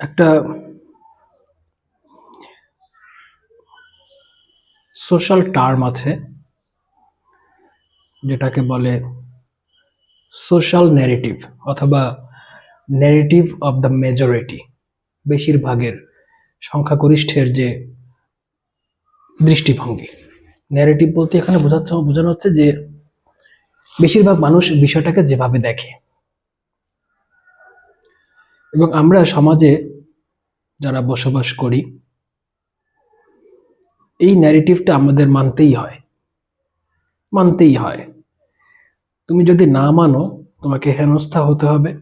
একটা social term আছে, যেটাকে বলে সোশ্যাল ন্যারেটিভ অথবা ন্যারেটিভ অফ দ্য মেজরিটি বেশিরভাগের সংখ্যাগরিষ্ঠের যে দৃষ্টিভঙ্গি। ন্যারেটিভ বলতে এখানে বোঝাচ্ছে, বোঝানো হচ্ছে যে বেশিরভাগ মানুষ বিষয়টাকে যেভাবে দেখে। এবং আমরা সমাজে যারা বসবাস করি, এই ন্যারেটিভটা আমাদের মানতেই হয়। মানতেই হয়। তুমি যদি না মানো, তোমাকে হেনস্থা হতে হবে,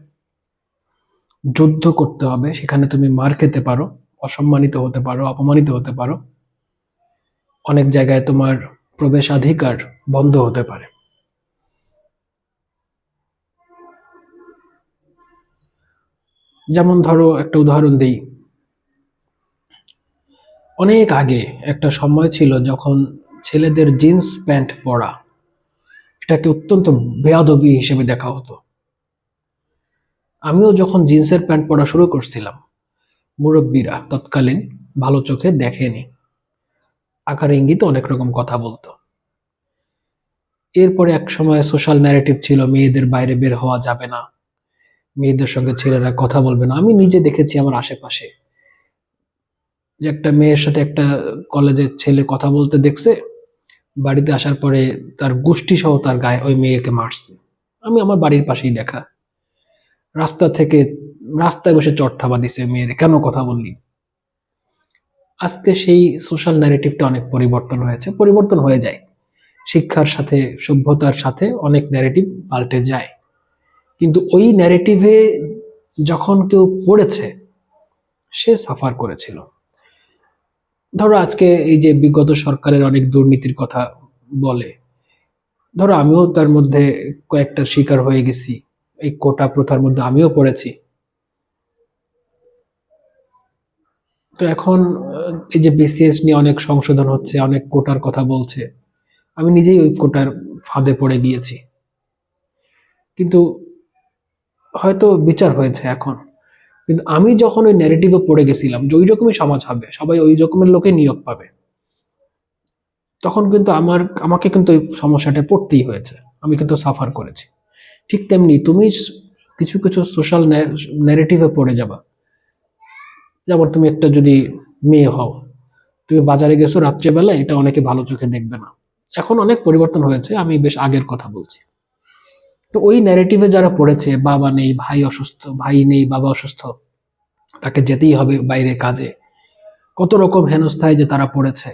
যুদ্ধ করতে হবে, সেখানে তুমি মার খেতে পারো, অসম্মানিত হতে পারো, অপমানিত হতে পারো। অনেক জায়গায় তোমার প্রবেশাধিকার বন্ধ হতে পারে। যেমন ধরো একটা উদাহরণ দিই। অনেক আগে একটা সময় ছিল যখন ছেলেদের জিন্স প্যান্ট পরা এটাকে অত্যন্ত বেয়াদবি হিসেবে দেখা হতো। আমিও যখন জিন্সের প্যান্ট পরা শুরু করছিলাম, মুরব্বীরা তৎকালীন ভালো চোখে দেখেনি। আকার ইঙ্গিত অনেক রকম কথা বলতো। এরপরে এক সময় সোশ্যাল ন্যারেটিভ ছিল, মেয়েদের বাইরে বের হওয়া যাবে না। মেয়েদের সঙ্গে ছেলেরা কথা বলবে না। আমি নিজে দেখেছি আমার আশেপাশে। যে একটা মেয়ের সাথে একটা কলেজের ছেলে কথা বলতে দেখছে, বাড়িতে আসার পরে তার গোষ্ঠী সহ তার গায়ে ওই মেয়েকে মারছে। আমি আমার বাড়ির পাশেই দেখা। রাস্তা থেকে, রাস্তায় বসে চট থাবা দিছে মেয়ের, কেন কথা বললি? আজকে সেই সোশ্যাল ন্যারেটিভটা অনেক পরিবর্তন হয়েছে। পরিবর্তন হয়ে যায়। শিক্ষার সাথে, সভ্যতার সাথে অনেক ন্যারেটিভ পাল্টে যায়। কিন্তু ওই ন্যারেটিভে যখন কেউ পড়েছে, সে সাফার করেছিল। ধরো আজকে এই যে বিগত সরকারের অনেক দুর্নীতির কথা বলে, ধরো আমিও তার মধ্যে কয়েকটা শিকার হয়ে গেছি, এই কোটা প্রথার মধ্যে আমিও পড়েছি। তো এখন, এই যে বিসিএস নিয়ে অনেক সংশোধন হচ্ছে, অনেক কোটার কথা বলছে, আমি নিজেই ওই কোটার ফাঁদে পড়ে গিয়েছি। কিন্তু হয়তো বিচার হয়েছে এখন। কিন্তু আমি যখন ওই ন্যারেটিভে পড়ে গেছিলাম যে ওই রকমই সমাজ হবে, সবাই ওই রকমের লোকে নিয়োগ পাবে, তখন কিন্তু আমার, আমাকে কিন্তু ওই সমস্যাটা পড়তেই হয়েছে। আমি কিন্তু সাফার করেছি। ঠিক তেমনি তুমি কিছু কিছু সোশ্যাল ন্যারেটিভে পড়ে যাবা। যেমন তুমি একটা যদি মেয়ে হও, তুমি বাজারে গেছো রাত্রেবেলা এটা অনেকে ভালো চোখে দেখবে না। এখন অনেক পরিবর্তন হয়েছে, আমি বেশ আগের কথা বলছি। তো ওই ন্যারেটিভে যারা পড়েছে, বাবা নেই, ভাই অসুস্থ, ভাই নেই, বাবা অসুস্থ, তাকে যেতেই হবে বাইরে কাজে। কত রকম হেনস্থায় যে তারা পড়েছে।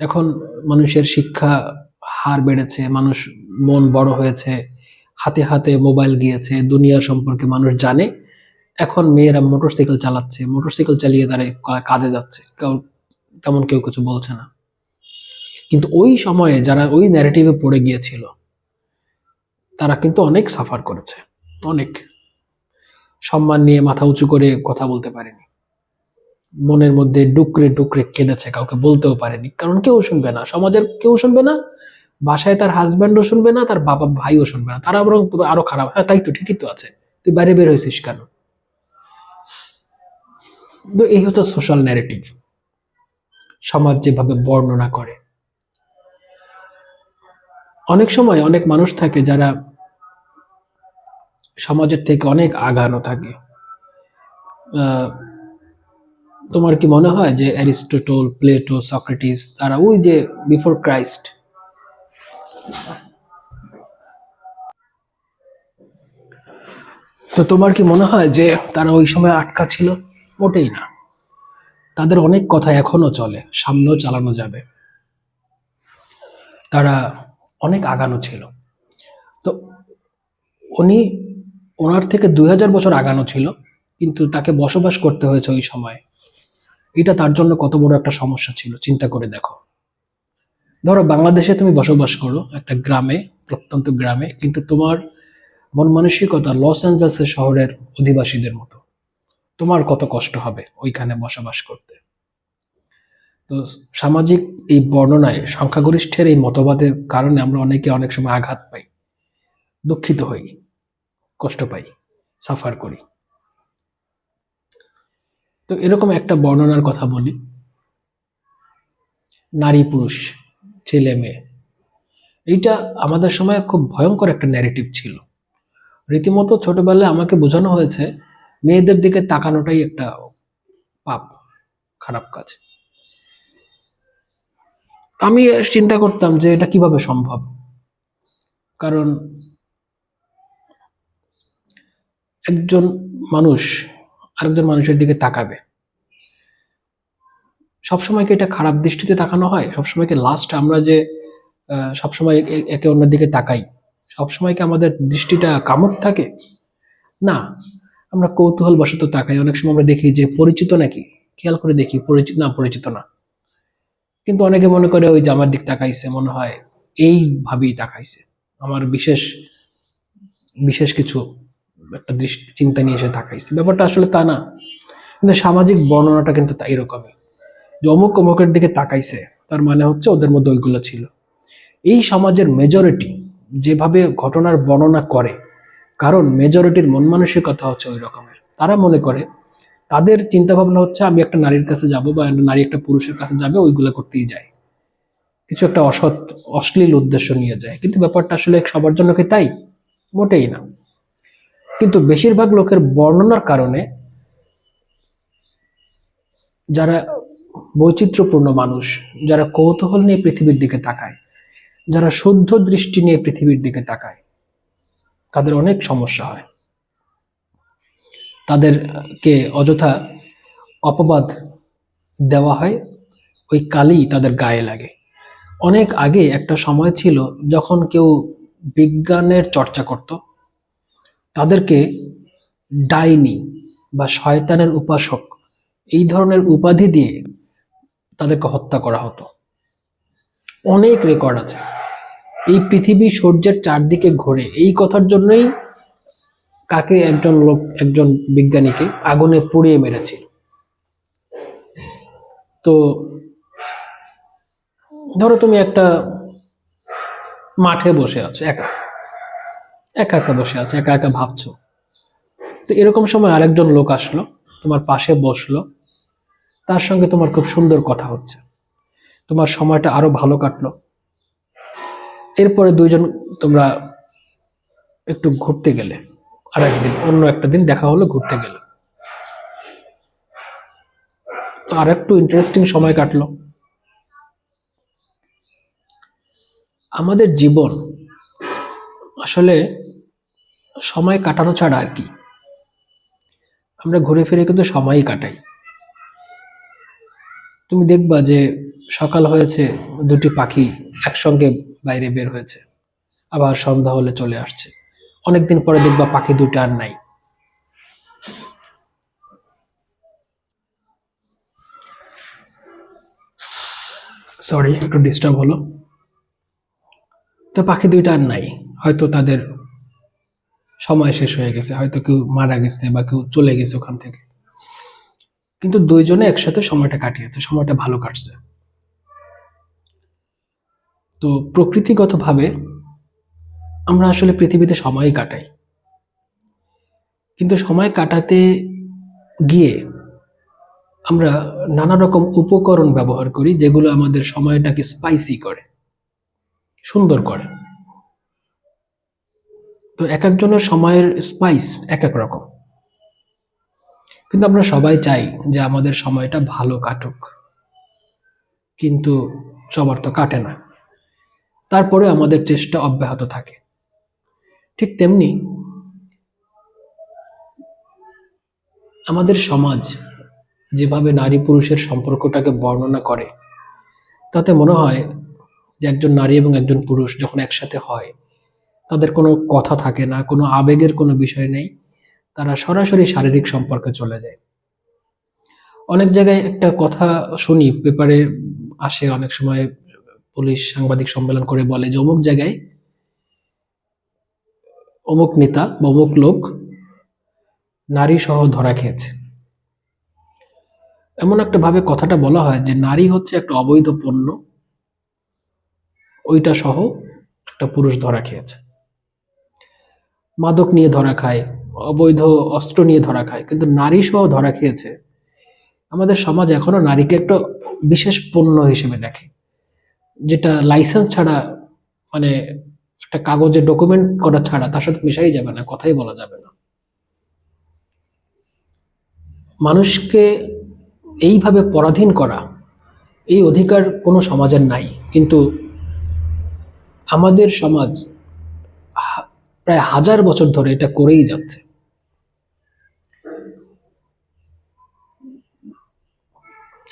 এখন মানুষের শিক্ষা হার বেড়েছে, মানুষ মন বড় হয়েছে, হাতে হাতে মোবাইল গিয়েছে, দুনিয়া সম্পর্কে মানুষ জানে। এখন মেয়েরা মোটরসাইকেল চালাচ্ছে, মোটরসাইকেল চালিয়ে তারা কাজে যাচ্ছে তেমন কেউ কিছু বলছে না। কিন্তু ওই সময়ে যারা ওই ন্যারেটিভে পড়ে গিয়েছিল তারা কিন্তু অনেক সাফার করেছে। অনেক। সম্মান নিয়ে মাথা উঁচু করে কথা বলতে পারেনি। মনের মধ্যে ডুকরে ডুকরে কেঁদেছে, কাউকে বলতেও পারেনি। কারণ কেউ শুনবে না। সমাজের কেউ শুনবে না, বাসায় তার হাজব্যান্ডও শুনবে না, তার বাবা ভাইও শুনবে না। তারা বরং আরও খারাপ। হ্যাঁ তাই তো, ঠিকই তো আছে। তুই বাইরে বের হয়েছিস কেন? তো এই হচ্ছে সোশ্যাল ন্যারেটিভ সমাজ যেভাবে বর্ণনা করে অনেক সময় অনেক মানুষ থাকে যারা সমাজের থেকে অনেক আগানো থাকে। তোমার কি মনে হয় যে অ্যারিস্টোটল, প্লেটো, সক্রেটিস তারা ওই যে বিফোর ক্রাইস্ট? তো তোমার কি মনে হয় যে তারা ওই সময় আটকা ছিল? মোটেই না। তাদের অনেক কথা এখনও চলে, সামনেও চালানো যাবে। তারা অনেক আগানো ছিল। তো উনি ওনার থেকে দুই হাজার বছর আগানো ছিল, কিন্তু তাকে বসবাস করতে হয়েছে ওই সময়। এটা তার জন্য কত বড় একটা সমস্যা ছিল, চিন্তা করে দেখো। ধরো বাংলাদেশে তুমি বসবাস করো একটা গ্রামে, প্রত্যন্ত গ্রামে, কিন্তু তোমার মন মানসিকতা লস অ্যাঞ্জেলসের শহরের অধিবাসীদের মতো। তোমার কত কষ্ট হবে ওইখানে বসবাস করতে। তো সামাজিক এই বর্ণনায়, সংখ্যাগরিষ্ঠের এই মতবাদের কারণে আমরা অনেকে অনেক সময় আঘাত পাই, দুঃখিত হই, কষ্ট পাই, সাফার করি। তো এরকম একটা বর্ণনার কথা বলি। নারী, পুরুষ, ছেলে, মেয়ে, এইটা আমাদের সময় খুব ভয়ঙ্কর একটা ন্যারেটিভ ছিল। রীতিমতো ছোটবেলায় আমাকে বোঝানো হয়েছে, মেয়েদের দিকে তাকানোটাই একটা পাপ, খারাপ কাজ। আমি চিন্তা করতাম যে এটা কীভাবে সম্ভব? কারণ একজন মানুষ আরেকজন মানুষের দিকে তাকাবে। সবসময় কি এটা খারাপ দৃষ্টিতে তাকানো হয় সবসময় কি লাস্ট আমরা যে সবসময় একে অন্যের দিকে তাকাই সবসময় কি আমাদের দৃষ্টিটা কামক থাকে? না, আমরা কৌতূহল বশত তাকাই। অনেক সময় আমরা দেখি যে পরিচিত নাকি? খেয়াল করে দেখি পরিচিত না পরিচিত না। কিন্তু অনেকে মনে করে ওই জামার দিক তাকাইছে, মনে হয় এইভাবেই তাকাইছে। আমার বিশেষ বিশেষ কিছু একটা দৃষ্টি, চিন্তা নিয়ে এসে তাকাইছে। ব্যাপারটা আসলে তা না। কিন্তু সামাজিক বর্ণনাটা কিন্তু তাই এরকমই। যে অমুক অমুকের দিকে তাকাইছে, তার মানে হচ্ছে ওদের মধ্যে ওইগুলো ছিল। এই সমাজের মেজরিটি যেভাবে ঘটনার বর্ণনা করে, কারণ মেজরিটির মন মানসিকতা হচ্ছে ওই রকমের। তারা মনে করে তাদের চিন্তা ভাবনা হচ্ছে, আমি একটা নারীর কাছে যাব বা নারী একটা পুরুষের কাছে যাবে, ওইগুলো করতেই যায় কিছু একটা অসৎ, অশ্লীল উদ্দেশ্য নিয়ে যায়। কিন্তু ব্যাপারটা আসলে সবার জন্য কি তাই? মোটেই না। কিন্তু বেশিরভাগ লোকের বর্ণনার কারণে যারা বৈচিত্র্যপূর্ণ মানুষ, যারা কৌতূহল নিয়ে পৃথিবীর দিকে তাকায়, যারা শুদ্ধ দৃষ্টি নিয়ে পৃথিবীর দিকে তাকায়, তাদের অনেক সমস্যা হয়। তাদেরকে অযথা অপবাদ দেওয়া হয়, ওই কালি তাদের গায়ে লাগে। অনেক আগে একটা সময় ছিল যখন কেউ বিজ্ঞানের চর্চা করত, তাদেরকে ডাইনি বা শয়তানের উপাসক এই ধরনের উপাধি দিয়ে তাদেরকে হত্যা করা হতো। অনেক রেকর্ড আছে। এই পৃথিবী সূর্যের চারদিকে ঘোরে, এই কথার জন্যই কাকে একজন লোক, একজন বিজ্ঞানীকে আগুনে পুড়িয়ে মেরেছিল তো ধরো তুমি একটা মাঠে বসে আছো, একা। একা একা বসে আছো, একা একা ভাবছ। তো এরকম সময় আরেকজন লোক আসলো, তোমার পাশে বসল। তার সঙ্গে তোমার খুব সুন্দর কথা হচ্ছে। তোমার সময়টা আরও ভালো কাটলো। এরপরে দুইজন তোমরা একটু ঘুরতে গেলে। আর একদিন, অন্য একটা দিন দেখা হলো, ঘুরতে গেলে। তো আর একটু ইন্টারেস্টিং সময় কাটলো। আমাদের জীবন আসলে সময় কাটানো ছাড়া আর কি। আমরা ঘুরে ফিরে কিন্তু সময়ই কাটাই। তুমি দেখবা যে সকাল হয়েছে, দুটি পাখি একসঙ্গে বাইরে বের হয়েছে, আবার সন্ধ্যা হলে চলে আসছে। অনেকদিন পরে দেখবা পাখি দুটো আর নাই। সরি একটু ডিস্টার্ব হলো। তো পাখি দুইটা আর নাই। হয়তো তাদের সময় শেষ হয়ে গেছে, হয়তো কেউ মারা গেছে বা কেউ চলে গেছে ওখান থেকে। কিন্তু দুইজনে একসাথে সময়টা কাটিয়েছে, সময়টা ভালো কাটছে। তো প্রকৃতিগতভাবে আমরা আসলে পৃথিবীতে সময় কাটাই। কিন্তু সময় কাটাতে গিয়ে আমরা নানা রকম উপকরণ ব্যবহার করি, যেগুলো আমাদের সময়টাকে স্পাইসি করে, সুন্দর করে। তো এক একজনের সময়ের স্পাইস এক এক রকম। কিন্তু আমরা সবাই চাই যে আমাদের সময়টা ভালো কাটুক। কিন্তু সবার তো কাটে না। তারপরে আমাদের চেষ্টা অব্যাহত থাকে। ঠিক তেমনি আমাদের সমাজ যেভাবে নারী পুরুষের সম্পর্কটাকে বর্ণনা করে, তাতে মনে হয় যে একজন নারী এবং একজন পুরুষ যখন একসাথে হয়, তাদের কোনো কথা থাকে না, কোনো আবেগের কোনো বিষয় নেই, তারা সরাসরি শারীরিক সম্পর্কে চলে যায়। অনেক জায়গায় একটা কথা শুনি, পেপারে আসে অনেক সময় পুলিশ সাংবাদিক সম্মেলন করে বলে যে অমুক জায়গায় অমুক নেতা বা অমুক লোক নারী সহ ধরা খেয়েছে। এমন একটা ভাবে কথাটা বলা হয় যে নারী হচ্ছে একটা অবৈধ পণ্য, ওইটা সহ একটা পুরুষ ধরা খেয়েছে। মাদক নিয়ে ধরা খায়, অবৈধ অস্ত্র নিয়ে ধরা খায়, কিন্তু নারী সহ ধরা খেয়েছে। আমাদের সমাজ এখনও নারীকে একটা বিশেষ পণ্য হিসেবে দেখে, যেটা লাইসেন্স ছাড়া মানে একটা কাগজে ডকুমেন্ট করা ছাড়া তার সাথে মেশাই যাবে না, কথাই বলা যাবে না। মানুষকে এইভাবে পরাধীন করা, এই অধিকার কোনো সমাজের নাই। কিন্তু আমাদের সমাজ প্রায় হাজার বছর ধরে এটা করেই যাচ্ছে।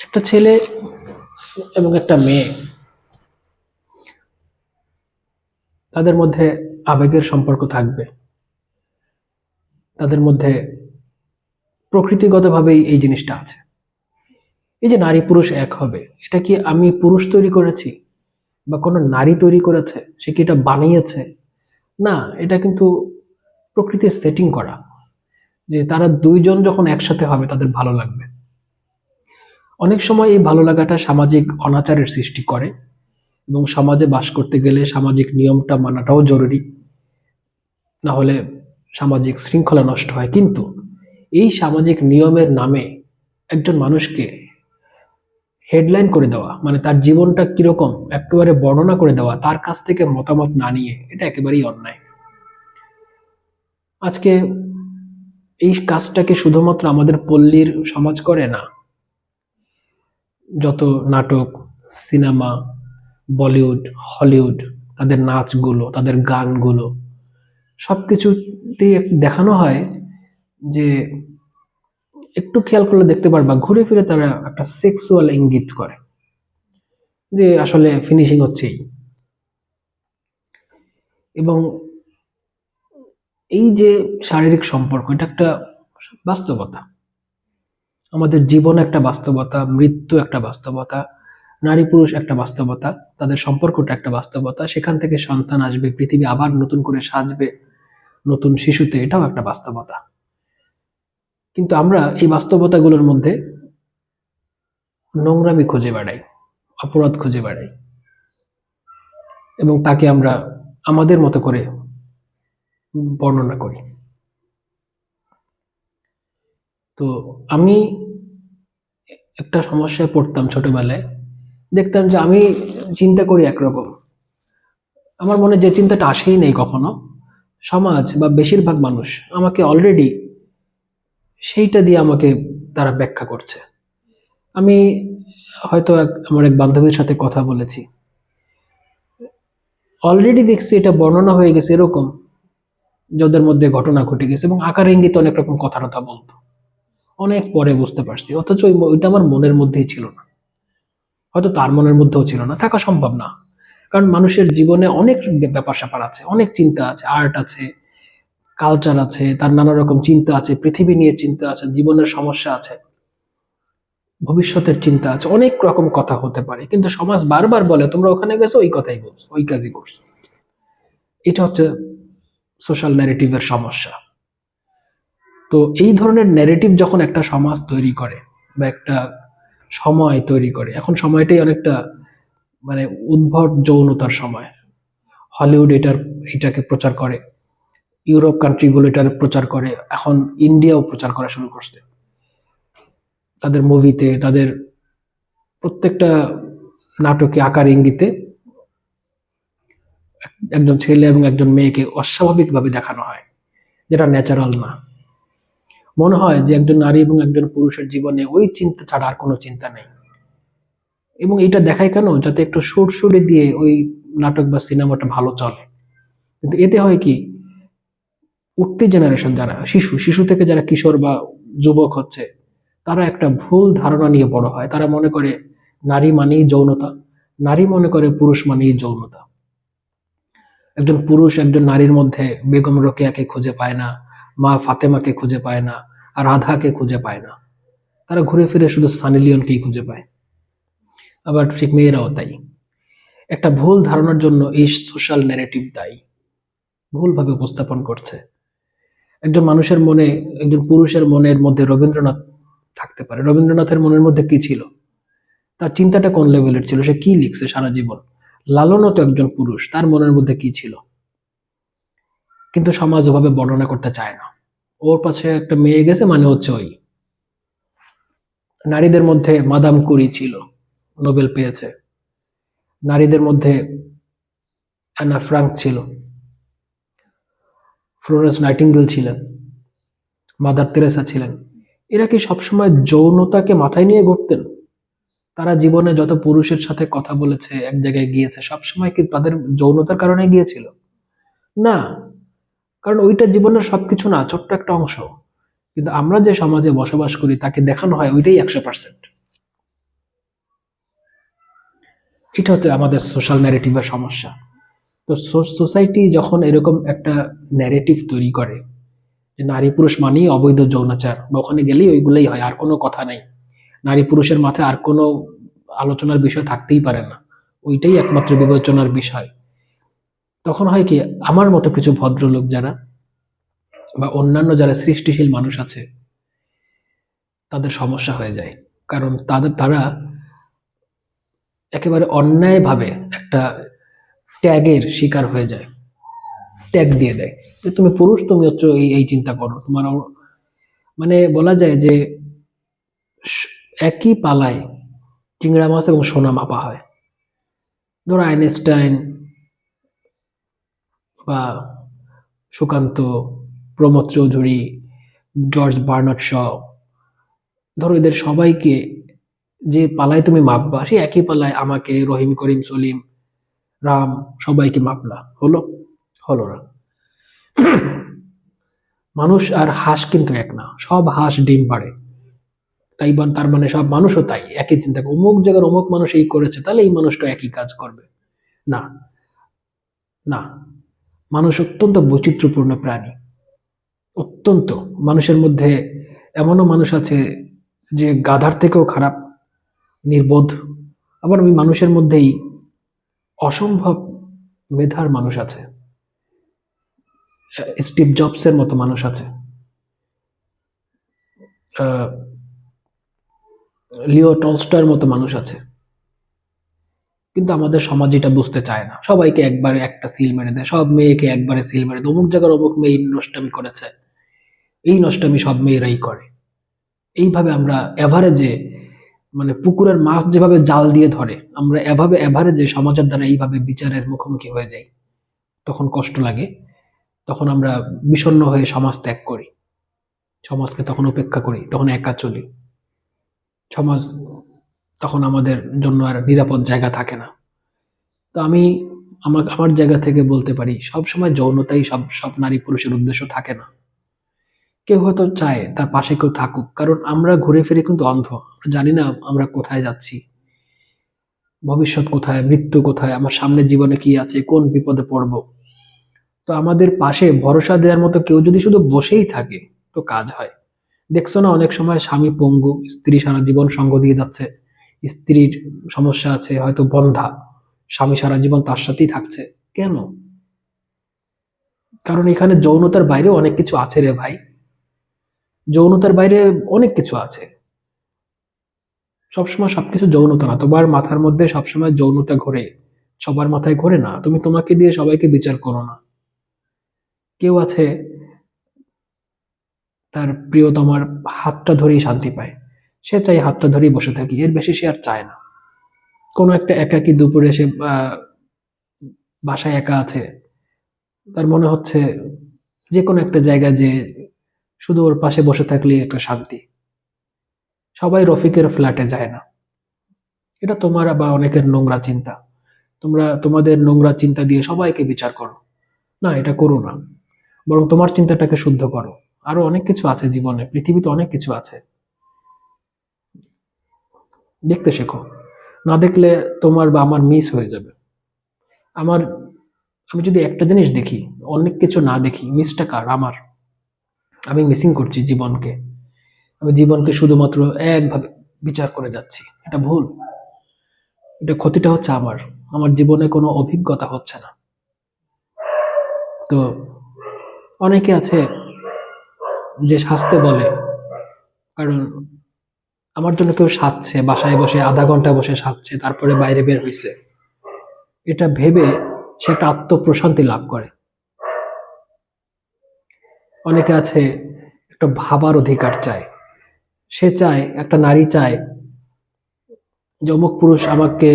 একটা ছেলে এবং একটা মেয়ে তাদের মধ্যে আবেগের সম্পর্ক থাকবে। তাদের মধ্যে প্রকৃতিগতভাবেই এই জিনিসটা আছে। এই যে নারী পুরুষ এক হবে, এটা কি আমি পুরুষ তৈরি করেছি? বা কোনো নারী তৈরি করেছে? সে কি এটা বানিয়েছে? না, এটা কিন্তু প্রকৃতির সেটিং করা। যে তারা দুইজন যখন একসাথে হবে, তাদের ভালো লাগবে। অনেক সময় এই ভালো লাগাটা সামাজিক অনাচারের সৃষ্টি করে। এবং সমাজে বাস করতে গেলে সামাজিক নিয়মটা মানাটাও জরুরি। না হলে সামাজিক শৃঙ্খলা নষ্ট হয়। কিন্তু এই সামাজিক নিয়মের নামে একজন মানুষকে হেডলাইন করে দেওয়া মানে তার জীবনটা কীরকম, একেবারে বর্ণনা করে দেওয়া, তার কাছ থেকে মতামত না নিয়ে, এটা একেবারেই অন্যায়। আজকে এই কাজটাকে শুধুমাত্র আমাদের পল্লীর সমাজ করে না, যত নাটক, সিনেমা বলিউড, হলিউড, তাদের নাচগুলো, তাদের গানগুলো সব কিছুতেই দেখানো হয় যে একটু খেয়াল করলে দেখতে পারবা, ঘুরে ফিরে তারা একটা সেক্সুয়াল ইঙ্গিত করে যে আসলে ফিনিশিং হচ্ছেই। এবং এই যে শারীরিক সম্পর্ক, এটা একটা বাস্তবতা। আমাদের জীবন একটা বাস্তবতা, মৃত্যু একটা বাস্তবতা নারী পুরুষ একটা বাস্তবতা, তাদের সম্পর্কটা একটা বাস্তবতা, সেখান থেকে সন্তান আসবে, পৃথিবী আবার নতুন করে সাজবে, নতুন শিশুতে এটাও একটা বাস্তবতা। কিন্তু আমরা এই বাস্তবতাগুলোর মধ্যে নোংরামি খুঁজে বেড়াই, অপরাধ খুঁজে বেড়াই। এবং তাকে আমরা আমাদের মতো করে বর্ণনা করি। তো আমি একটা সমস্যায় পড়তাম ছোটবেলায়। দেখতাম যে আমি চিন্তা করি একরকম। আমার মনে যে চিন্তাটা আসেই নেই কখনো। সমাজ বা বেশিরভাগ মানুষ আমাকে অলরেডি সেইটা দিয়ে আমাকে তারা ব্যাখ্যা করছে। আমি হয়তো এক- আমার এক বান্ধবীর সাথে কথা বলেছি। অলরেডি দেখছি এটা বর্ণনা হয়ে গেছে এরকম যাদের মধ্যে ঘটনা ঘটে গেছে এবং আকার ইঙ্গিতে অনেক রকম কথা টথা বলতো। অনেক পরে বুঝতে পারছি, অথচ ওইটা আমার মনের মধ্যেই ছিল না। হয়তো তার মনের মধ্যেও ছিল না, থাকা সম্ভব না। কারণ মানুষের জীবনে অনেক ব্যাপার স্যাপার আছে, অনেক চিন্তা আছে আর্ট আছে কালচার আছে, তার নানা রকম চিন্তা আছে, পৃথিবী নিয়ে চিন্তা আছে, জীবনের সমস্যা আছে, ভবিষ্যতের চিন্তা আছে, অনেক রকম কথা হতে পারে। কিন্তু সমাজ বারবার বলে, তোমরা ওখানে গেছো, ওই কথাই বলছো, ওই কাজই করছ। এটা হচ্ছে সোশ্যাল ন্যারেটিভের সমস্যা। তো এই ধরনের ন্যারেটিভ যখন একটা সমাজ তৈরি করে বা একটা সময় তৈরি করে। এখন সময়টাই অনেকটা মানে উদ্ভট যৌনতার সময়। হলিউড এটার, এটাকে প্রচার করে। ইউরোপ কান্ট্রিগুলো এটার প্রচার করে। এখন ইন্ডিয়াও প্রচার করা শুরু করছে। তাদের মুভিতে, তাদের প্রত্যেকটা নাটকে আকার ইঙ্গিতে একজন ছেলে এবং একজন মেয়েকে অস্বাভাবিকভাবে দেখানো হয়, যেটা ন্যাচারাল না। মনে হয় যে একজন নারী এবং একজন পুরুষের জীবনে ওই চিন্তা ছাড়া আর কোনো চিন্তা নেই। এবং এটা দেখায় কেন? যাতে একটু সুর সুরে দিয়ে ওই নাটক বা সিনেমাটা ভালো চলে। কিন্তু এতে হয় কি? উঠতি জেনারেশন যারা, শিশু শিশু থেকে যারা কিশোর বা যুবক হচ্ছে, তারা একটা ভুল ধারণা নিয়ে বড় হয়। তারা মনে করে নারী মানেই যৌনতা, নারী মনে করে পুরুষ মানেই যৌনতা। একজন পুরুষ একজন নারীর মধ্যে বেগম রোকেয়াকে খুঁজে পায় না মা ফাতেমাকে খুঁজে পায় না, আর রাধাকে খুঁজে পায় না। তারা ঘুরে ফিরে শুধু সানি লিওনকেই খুঁজে পায়। আবার ঠিক মেয়েরাও তাই। একটা ভুল ধারণার জন্য এই সোশ্যাল ন্যারেটিভ দায়ী। ভুলভাবে উপস্থাপন করছে। একজন মানুষের মনে, একজন পুরুষের মনের মধ্যে রবীন্দ্রনাথ থাকতে পারে। রবীন্দ্রনাথের মনের মধ্যে কি ছিল? তার চিন্তাটা কোন লেভেলের ছিল? সে কি লিখছে সারা জীবন? লালনও তো একজন পুরুষ, তার মনের মধ্যে কি ছিল? কিন্তু সমাজ ওভাবে বর্ণনা করতে চায় না। ওর পাশে একটা মেয়ে গেছে মানে হচ্ছে ওই। নারীদের মধ্যে মাদাম কুরি ছিল, নোবেল পেয়েছে। নারীদের মধ্যে অ্যানা ফ্রাঙ্ক ছিল। ফ্লোরেন্স নাইটিঙ্গেল ছিলেন। মাদার তেরেসা ছিলেন। এরা কি সবসময় যৌনতাকে মাথায় নিয়ে ঘুরতেন? তারা জীবনে যত পুরুষের সাথে কথা বলেছে, এক জায়গায় গিয়েছে, সবসময় কি তাদের যৌনতার কারণে গিয়েছিল? না। কারণ ওইটা জীবনের সবকিছু না, ছোট্ট একটা অংশ। কিন্তু আমরা যে সমাজে বসবাস করি, তাকে দেখানো হয় ওইটাই একশো পার্সেন্ট। এটা হচ্ছে আমাদের সোশ্যাল ন্যারেটিভের সমস্যা। তো সোসাইটি যখন এরকম একটা ন্যারেটিভ তৈরি করে, যে নারী পুরুষ মানেই অবৈধ যৌনাচার, বা ওখানে গেলেই ওইগুলোই হয়, আর কোনো কথা নাই। নারী পুরুষের মাথায় আর কোনো আলোচনার বিষয় থাকতেই পারে না। ওইটাই একমাত্র বিবেচনার বিষয়। তখন হয় কি, আমার মতো কিছু ভদ্রলোক যারা বা অন্যান্য যারা সৃষ্টিশীল মানুষ আছে, তাদের সমস্যা হয়ে যায়। কারণ তাদের, তারা একেবারে অন্যায়ভাবে একটা ট্যাগের শিকার হয়ে যায়। ট্যাগ দিয়ে দেয়। যে তুমি পুরুষ, তুমি হচ্ছে এই এই চিন্তা করো। তোমার মানে বলা যায় যে একই পালায় চিংড়া মাছ এবং সোনা মাপা হয়। ধরো আইনস্টাইন বা Sukanta, Pramod Chowdhury, George Bernard Shaw, ধরো এদের সবাইকে যে পালায় তুমি মাপবা, সেই একই পালায় আমাকে, রহিম, করিম, সলিম, রাম সবাইকে মাপলা। হলো? হলো না। মানুষ আর হাঁস কিন্তু এক না। সব হাঁস ডিম পাড়ে। তাই তার মানে সব মানুষও তাই, একই চিন্তা অমুক জায়গার অমুক মানুষ এই করেছে, তাহলে এই মানুষটা একই কাজ করবে। না। না। মানুষ অত্যন্ত বৈচিত্র্যপূর্ণ প্রাণী। অত্যন্ত। মানুষের মধ্যে এমনও মানুষ আছে যে গাধার থেকেও খারাপ, নির্বোধ। আবার ওই মানুষের মধ্যেই অসম্ভব মেধার মানুষ আছে। স্টিভ জবসের মতো মানুষ আছে। লিও টলস্টয়ের মতো মানুষ আছে। কিন্তু আমাদের সমাজ এটা বুঝতে চায় না। সবাইকে একবারে একটা সিল মেরে দেয়। সব মেয়েকে একবারে সিল মেরে দেয়। অমুক জায়গার অমুক মেয়ে নষ্টামি করেছে। এই নষ্টামি সব মেয়েরাই করে। এইভাবে আমরা এভারেজে মানে পুকুরের মাছ যেভাবে জাল দিয়ে ধরে, আমরা এভাবে এভারেজে সমাজের দ্বারা এইভাবে বিচারের মুখোমুখি হয়ে যাই। তখন কষ্ট লাগে। তখন আমরা বিষণ্ণ হয়ে সমাজ ত্যাগ করি। সমাজকে তখন উপেক্ষা করি। তখন একা চলি। সমাজ তখন আমাদের জন্য আর নিরাপদ জায়গা থাকে না। তো আমি আমার আমার জায়গা থেকে বলতে পারি সব সময় যৌনতাই সব সব নারী পুরুষের উদ্দেশ্য থাকে না। কেউ হয়তো চায় তার পাশে কেউ থাকুক, কারণ আমরা ঘুরে ফিরে কিন্তু অন্ধ। জানি না আমরা কোথায় যাচ্ছি। ভবিষ্যৎ কোথায়, মৃত্যু কোথায়, আমার সামনের জীবনে কি আছে, কোন বিপদে পড়ব। তো আমাদের পাশে ভরসা দেওয়ার মতো কেউ যদি শুধু বসেই থাকে, তো কাজ হয়। দেখছ না অনেক সময় স্বামী পঙ্গু, স্ত্রী সারা জীবন সঙ্গ দিয়ে যাচ্ছে। স্ত্রীর সমস্যা আছে, হয়তো বন্ধা। স্বামী সারা জীবন তার সাথেই থাকছে। কেন? কারণ এখানে যৌনতার বাইরেও অনেক কিছু আছে রে ভাই। যৌনতার বাইরে অনেক কিছু আছে। সবসময় সবকিছু যৌনতা না। তোমার মাথার মধ্যে সবসময় যৌনতা ঘোরে। সবার মাথায় ঘোরে না। তুমি তোমাকে দিয়ে সবাইকে বিচার করো না। কেউ আছে, তার প্রিয়তমার হাতটা ধরেই শান্তি পায়। সে চাই হাতটা ধরেই বসে থাকি, এর বেশি সে আর চায় না। কোনো একটা একাকী দুপুরে সে বাসায় একা আছে, তার মনে হচ্ছে যে কোনো একটা জায়গায় যে শুধু ওর পাশে বসে থাকলেই একটা শান্তি। সবাই রফিকের ফ্ল্যাটে যায় না। এটা তোমার বা অনেকের নোংরা চিন্তা। তোমরা, তোমাদের নোংরা চিন্তা দিয়ে সবাইকে বিচার করো। না, এটা করো না। বরং তোমার চিন্তাটাকে শুদ্ধ করো। আরও অনেক কিছু আছে জীবনে, পৃথিবীতে অনেক কিছু আছে। দেখতে শেখো। না দেখলে তোমার বা আমার মিস হয়ে যাবে। আমার, আমি যদি একটা জিনিস দেখি, অনেক কিছু না দেখি মিসটা কার? আমার। আমি মিসিং করছি জীবনকে। আমি জীবনকে শুধুমাত্র একভাবে বিচার করে যাচ্ছি। এটা ভুল। এটা ক্ষতিটা হচ্ছে আমার। আমার জীবনে কোনো অভিজ্ঞতা হচ্ছে না। তো, অনেকে আছে যে সাজতে বলে, কারণ আমার জন্য কেউ সাজছে বাসায় বসে আধা ঘণ্টা বসে সাজছে তারপরে বাইরে বের হয়েছে এটা ভেবে সে একটা আত্মপ্রশান্তি লাভ করে। অনেকে আছে, একটা ভাবার অধিকার চায়। সে চায়, একটা নারী চায় যে অমুক পুরুষ আমাকে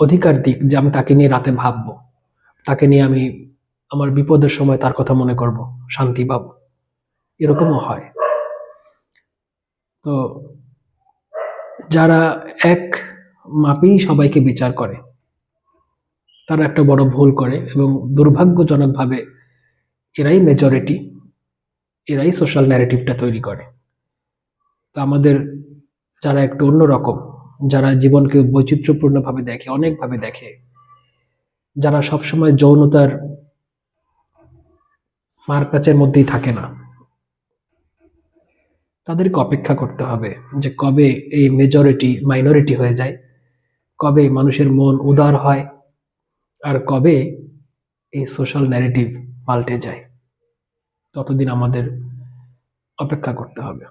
অধিকার দিক যে আমি তাকে নিয়ে রাতে ভাববো। তাকে নিয়ে আমি আমার বিপদের সময় তার কথা মনে করব, শান্তি পাবো। এরকমও হয়। তো যারা এক মাপেই সবাইকে বিচার করে, তারা একটা বড় ভুল করে এবং দুর্ভাগ্যজনকভাবে এরাই মেজরিটি এরাই সোশ্যাল ন্যারেটিভটা তৈরি করে। তো আমাদের যারা একটু অন্যরকম, যারা জীবনকে বৈচিত্র্যপূর্ণভাবে দেখে, অনেকভাবে দেখে, যারা সবসময় যৌনতার মারপ্যাচের মধ্যেই থাকে না তাদেরকে অপেক্ষা করতে হবে যে কবে এই মেজরিটি মাইনরিটি হয়ে যায়, কবে মানুষের মন উদার হয় আর কবে এই সোশ্যাল ন্যারেটিভ পাল্টে যায়। ততদিন আমাদের অপেক্ষা করতে হবে।